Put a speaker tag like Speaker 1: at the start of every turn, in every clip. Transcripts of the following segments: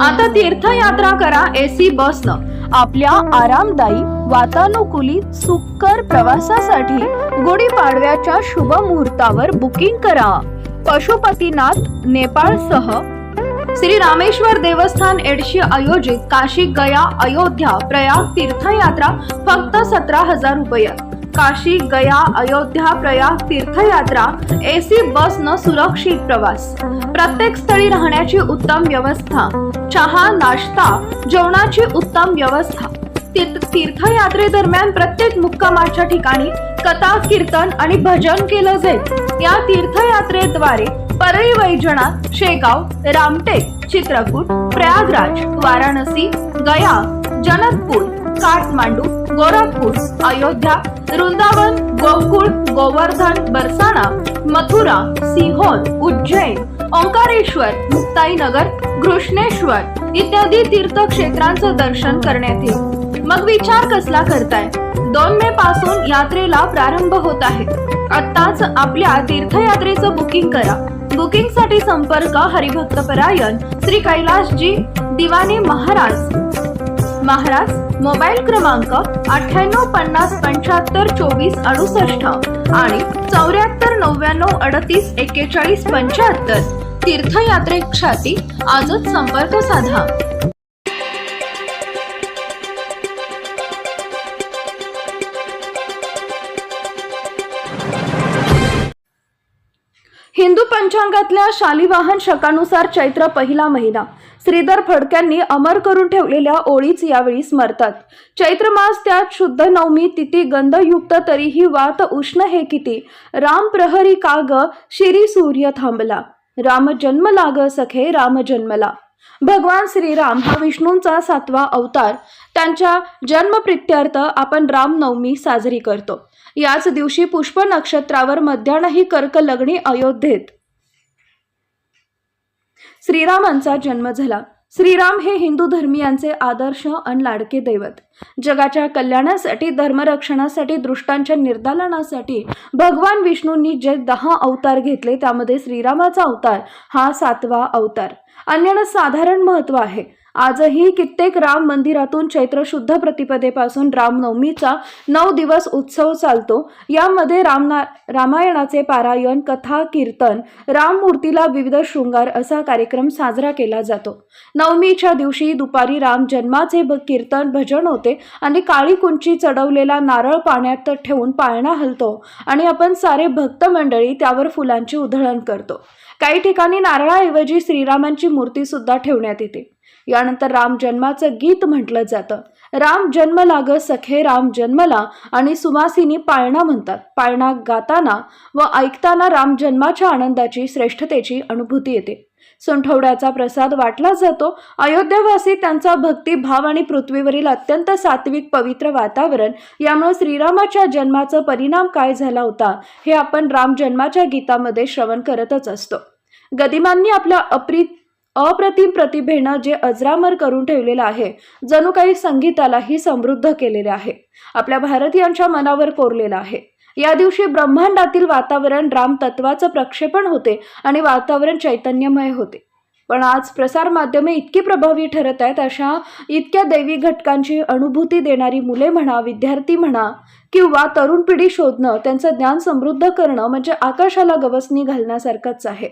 Speaker 1: आता तीर्थयात्रा करा एसी बसनं. आपल्या आरामदायी वातानुकूलित सुकर प्रवासासाठी गुढीपाडव्याच्या शुभ मुहूर्तावर बुकिंग करा. पशुपतीनाथ नेपाळसह श्री रामेश्वर देवस्थान एडशी आयोजित काशी गया अयोध्या प्रयाग तीर्थयात्रा फक्त सतरा हजार रुपयात काशी गया अयोध्या प्रयाग तीर्थयात्रा एसी बस न सुरक्षित प्रवास. प्रत्येक स्थळी राहण्याची उत्तम व्यवस्था. चहा नाश्ता जेवणाची उत्तम व्यवस्था. तीर्थयात्रेदरम्यान प्रत्येक मुक्कामाच्या ठिकाणी कथा कीर्तन आणि भजन केलं जाईल. या तीर्थयात्रेद्वारे परळी वैजनाथ शेगाव रामटेक चित्रकूट प्रयागराज वाराणसी गया जनकपूर काठमांडू गोरखपूर अयोध्या वृंदावन गोकुळ गोवर्धन बरसाणा मथुरा सिहोर उज्जैन ओंकारेश्वर मुक्ताईनगर घृष्णेश्वर इत्यादी तीर्थक्षेत्रांचं दर्शन करण्यात येईल. मग विचार कसला करताय? दोन मे पासून यात्रेला प्रारंभ होत आहे. आत्ताच आपल्या तीर्थयात्रेचं बुकिंग करा. बुकिंगसाठी संपर्क हरिभक्तपरायण श्री कैलाशजी दिवाने महाराज. महाराज मोबाईल क्रमांक अठ्ठ्याण्णव पन्नास पंच्याहत्तर चोवीस अडुसष्ट आणि चौऱ्याहत्तर नव्याण्णव अडतीस एक्केचाळीस पंच्याहत्तर. तीर्थयात्रेसाठी आजच संपर्क साधा. हिंदू पंचांगातल्या शालिवाहन शकानुसार चैत्र पहिला महिना. श्रीधर फडक्यांनी अमर करून ठेवलेल्या ओळीच यावेळी स्मरतात. चैत्र मास त्यात शुद्ध नवमी तिथी गंधयुक्त तरीही वात उष्ण हे किती. राम प्रहरी काग शिरी सूर्य थांबला. राम जन्म लाग सखे राम जन्मला. भगवान श्रीराम हा विष्णूंचा सातवा अवतार. त्यांच्या जन्मप्रित्यर्थ आपण रामनवमी साजरी करतो. याच दिवशी पुष्प नक्षत्रावर मध्यान्ही कर्क लग्नी अयोध्येत. श्रीरामांचा जन्म झाला. श्रीराम हे हिंदू धर्मियांचे आदर्श आणि लाडके दैवत. जगाच्या कल्याणासाठी धर्मरक्षणासाठी दृष्टांच्या निर्दालनासाठी भगवान विष्णूंनी जे दहा अवतार घेतले त्यामध्ये श्रीरामाचा अवतार हा सातवा अवतार. अन्यानं साधारण महत्त्व आहे. आजही कित्येक राम मंदिरातून चैत्र शुद्ध प्रतिपदेपासून रामनवमीचा नऊ दिवस उत्सव चालतो. यामध्ये रामना रामायणाचे पारायण कथा कीर्तन राममूर्तीला विविध शृंगार असा कार्यक्रम साजरा केला जातो. नवमीच्या दिवशी दुपारी राम जन्माचे भ कीर्तन भजन होते आणि काळी कुंची चढवलेला नारळ पाण्यात ठेवून पाळणा हलतो आणि आपण सारे भक्त मंडळी त्यावर फुलांची उधळण करतो. काही ठिकाणी नारळाऐवजी श्रीरामांची मूर्ती सुद्धा ठेवण्यात येते. यानंतर राम जन्माचं गीत म्हटलं जातं. राम जन्म लाग सखे राम जन्मला आणि सुवासिनी पाळणा म्हणतात. पाळणा गाताना व ऐकताना राम जन्माच्या आनंदाची श्रेष्ठतेची अनुभूती येते. सुंठवड्याचा प्रसाद वाटला जातो. अयोध्यावासी त्यांचा भक्तिभाव आणि पृथ्वीवरील अत्यंत सात्विक पवित्र वातावरण यामुळे श्रीरामाच्या जन्माचा परिणाम काय झाला होता हे आपण राम जन्माच्या गीतामध्ये श्रवण करतच असतो. गदिमांनी आपल्या अप्रित अप्रतिम प्रतिभेनं जे अजरामर करून ठेवलेलं आहे जणू काही संगीतालाही समृद्ध केलेले आहे. आपल्या भारतीयांच्या मनावर कोरलेलं आहे. या दिवशी ब्रह्मांडातील वातावरण राम तत्वाचं प्रक्षेपण होते आणि वातावरण चैतन्यमय होते. पण आज प्रसार माध्यमे इतकी प्रभावी ठरत आहेत अशा इतक्या दैवी घटकांची अनुभूती देणारी मुले म्हणा विद्यार्थी म्हणा किंवा तरुण पिढी शोधणं त्यांचं ज्ञान समृद्ध करणं म्हणजे आकाशाला गवसणी घालण्यासारखंच आहे.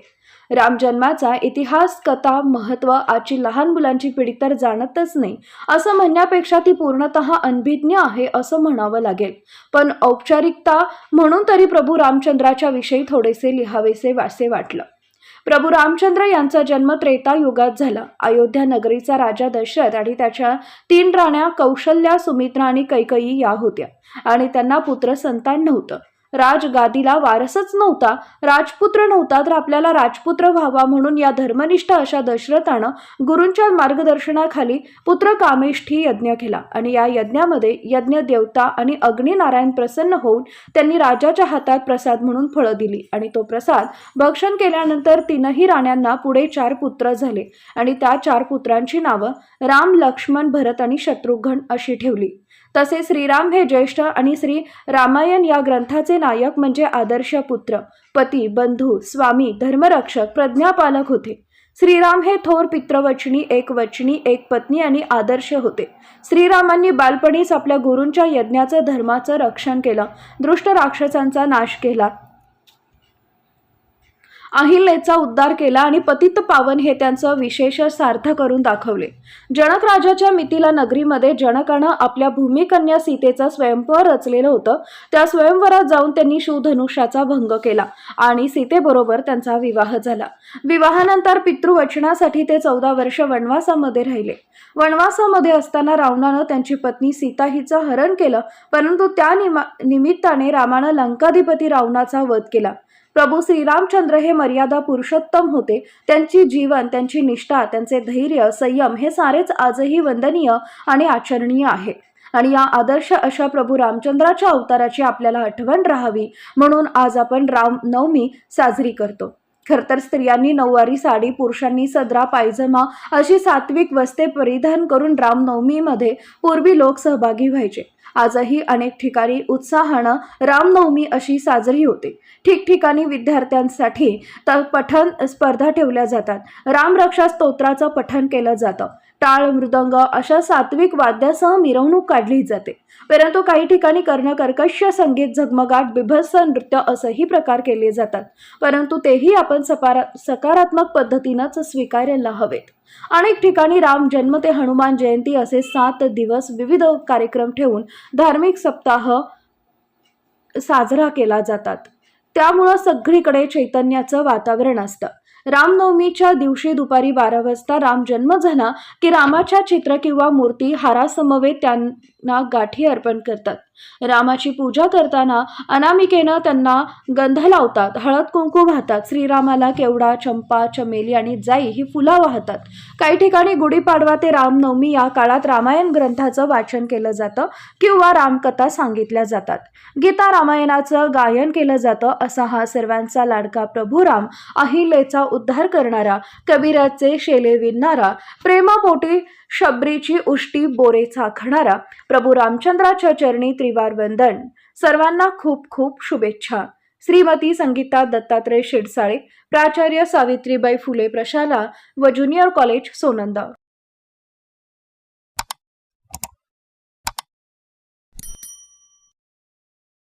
Speaker 1: राम जन्माचा इतिहास कथा महत्त्व आजची लहान मुलांची पिढी तर जाणतच नाही. असं म्हणण्यापेक्षा ती पूर्णतः अनभिज्ञ आहे असं म्हणावं लागेल. पण औपचारिकता म्हणून तरी प्रभू रामचंद्राच्या विषयी थोडेसे लिहावेसे वासे वाटलं. प्रभू रामचंद्र यांचा जन्म त्रेता युगात झाला. अयोध्या नगरीचा राजा दशरथ आणि त्याच्या तीन राण्या कौशल्या सुमित्रा आणि कैकयी या होत्या. आणि त्यांना पुत्र संतान नव्हतं. राजगादीला वारसच नव्हता. राजपुत्र नव्हता तर आपल्याला राजपुत्र व्हावा म्हणून या धर्मनिष्ठ अशा दशरथानं गुरूंच्या मार्गदर्शनाखाली पुत्र कामेष्ठी यज्ञ केला. आणि या यज्ञामध्ये यज्ञ देवता आणि अग्निनारायण प्रसन्न होऊन त्यांनी राजाच्या हातात प्रसाद म्हणून फळं दिली. आणि तो प्रसाद भक्षण केल्यानंतर तीनही राण्यांना पुढे चार पुत्र झाले. आणि त्या चार पुत्रांची नावं राम लक्ष्मण भरत आणि शत्रुघ्न अशी ठेवली. तसे श्रीराम हे ज्येष्ठ आणि श्री रामायण या ग्रंथाचे नायक म्हणजे आदर्श पुत्र पती बंधू स्वामी धर्मरक्षक प्रज्ञापालक होते. श्रीराम हे थोर पित्रवचनी एक वचनी एक पत्नी आणि आदर्श होते. श्रीरामांनी बालपणीच आपल्या गुरूंच्या यज्ञाचं धर्माचं रक्षण केलं दृष्ट राक्षसांचा नाश केला अहिल्याचा उद्धार केला आणि पतित पावन हे त्यांचं विशेष सार्थ करून दाखवले. जनक राजाच्या मिथिला नगरीमध्ये जनकानं आपल्या भूमिकन्या सीतेचा स्वयंवर रचलेलं होतं. त्या स्वयंवरात जाऊन त्यांनी शिवधनुष्याचा भंग केला आणि सीतेबरोबर त्यांचा विवाह झाला. विवाहानंतर पितृवचनासाठी ते चौदा वर्ष वनवासामध्ये राहिले. वनवासामध्ये असताना रावणानं त्यांची पत्नी सीता हिचं हरण केलं परंतु त्या निमा निमित्ताने रामानं लंकाधिपती रावणाचा वध केला. प्रभू श्रीरामचंद्र हे मर्यादा पुरुषोत्तम होते. त्यांची जीवन त्यांची निष्ठा त्यांचे धैर्य संयम हे सारेच आजही वंदनीय आणि आचरणीय आहे. आणि या आदर्श अशा प्रभू रामचंद्राच्या अवताराची आपल्याला आठवण राहावी म्हणून आज आपण रामनवमी साजरी करतो. खर तर स्त्रियांनी नऊवारी साडी पुरुषांनी सदरा पायजमा अशी सात्विक वस्ते परिधान करून रामनवमीमध्ये पूर्वी लोक सहभागी व्हायचे. आजही अनेक ठिकाणी उत्साहानं रामनवमी अशी साजरी होते. ठिकठिकाणी विद्यार्थ्यांसाठी तर पठण स्पर्धा ठेवल्या जातात. रामरक्षा स्तोत्राचं पठण केलं जातं. टाळ मृदंग अशा सात्विक वाद्यासह मिरवणूक काढली जाते. परंतु काही ठिकाणी कर्णकर्कश संगीत झगमगाट बिभत्स नृत्य असंही प्रकार केले जातात. परंतु तेही आपण सपारा सकारात्मक पद्धतीनंच स्वीकारायला हवेत. अनेक ठिकाणी राम जन्म ते हनुमान जयंती असे सात दिवस विविध कार्यक्रम ठेवून धार्मिक सप्ताह साजरा केला जातात. त्यामुळं सगळीकडे चैतन्याचं वातावरण असतं. रामनवमीच्या दिवशी दुपारी बारा वाजता राम जन्म झाला की रामाच्या चित्र किंवा मूर्ती हारासमवेत त्यांना गाठी अर्पण करतात. रामाची पूजा करताना अनामिकेनं त्यांना गंध लावतात. हळद कुंकू वाहतात. श्रीरामाला केवडा चंपा चमेली आणि जाई ही फुलं वाहतात. काही ठिकाणी गुढीपाडवा ते रामनवमी या काळात रामायण ग्रंथाचं वाचन केलं जातं किंवा रामकथा सांगितल्या जातात. गीता रामायणाचं गायन केलं जातं असा हा सर्वांचा लाडका प्रभू राम अहिलेचा उद्धार करणारा कबीराचे शेले विणणारा प्रेमापोटी शबरीची उष्टी बोरे चाखणारा प्रभू रामचंद्राच्या चरणी त्रिवार वंदन. सर्वांना खूप खूप शुभेच्छा. श्रीमती संगीता दत्तात्रय शिडसाळे प्राचार्य सावित्रीबाई फुले प्रशाला व ज्युनियर कॉलेज सोनंद.